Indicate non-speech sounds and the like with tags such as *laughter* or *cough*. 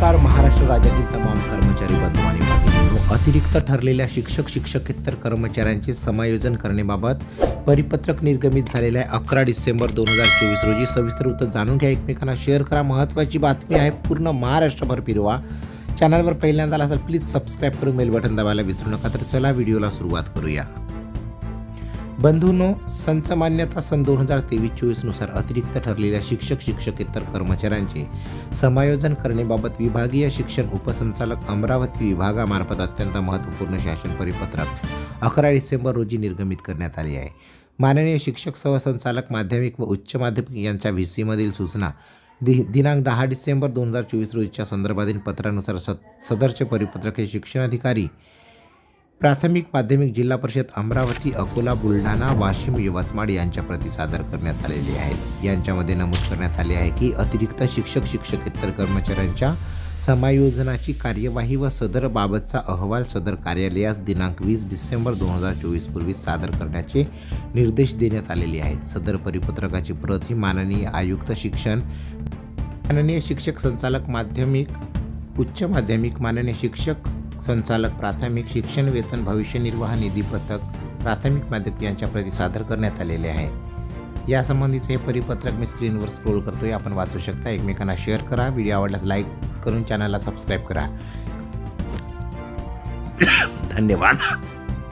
कर्मचारी बंधू आणि भगिनींनो, अतिरिक्त ठरलेल्या शिक्षक शिक्षकेतर कर्मचाऱ्यांचे समायोजन करण्याबाबत परिपत्रक निर्गमित झालेले आहे. अकरा डिसेंबर दोन हजार चोवीस रोजी सविस्तर उत्तर जाणून घ्या. एकमेकांना शेअर करा. महत्त्वाची बातमी आहे पूर्ण महाराष्ट्रभर फिरवा. चॅनलवर पहिल्यांदा आला असेल प्लीज सबस्क्राईब करून मेल बटन दाबायला विसरू नका. तर चला व्हिडिओला सुरुवात करूया. बंधूंनो संच मान्यता सन दोन हजार तेवीस चोवीसनुसार अतिरिक्त ठरलेल्या शिक्षक शिक्षकेतर कर्मचाऱ्यांचे समायोजन करण्याबाबत विभागीय शिक्षण उपसंचालक अमरावती विभागामार्फत अत्यंत महत्त्वपूर्ण शासन परिपत्रक अकरा डिसेंबर रोजी निर्गमित करण्यात आले आहे. माननीय शिक्षक सहसंचालक माध्यमिक व उच्च माध्यमिक यांच्या व्ही सीमधील सूचना दि दिनांक दहा डिसेंबर दोन हजार चोवीस रोजीच्या संदर्भातील पत्रानुसार स सदरचे परिपत्रक हे शिक्षणाधिकारी प्राथमिक माध्यमिक जिल्हा परिषद अमरावती अकोला बुलढाणा वाशिम यवतमाळ यांच्या प्रती सादर करण्यात आलेले आहेत. यांच्यामध्ये नमूद करण्यात आले आहे की अतिरिक्त शिक्षक शिक्षकेतर कर्मचाऱ्यांच्या समायोजनाची कार्यवाही व सदर बाबतचा अहवाल सदर कार्यालयास दिनांक वीस डिसेंबर दोन हजार चोवीस पूर्वी सादर करण्याचे निर्देश देण्यात आलेले आहेत. सदर परिपत्रकाची प्रत ही माननीय आयुक्त शिक्षण माननीय शिक्षक संचालक माध्यमिक उच्च माध्यमिक माननीय शिक्षक संचालक प्राथमिक शिक्षण वेतन भविष्य निर्वाह निधी पथक प्राथमिक माध्यमिक यांच्या प्रती सादर करण्यात आलेले आहे. यासंबंधीचे हे परिपत्रक मी स्क्रीनवर स्क्रोल करतोय. आपण वाचू शकता. एकमेकांना शेअर करा. व्हिडिओ आवडल्यास लाईक करून चॅनलला सबस्क्राईब करा. *coughs* धन्यवाद.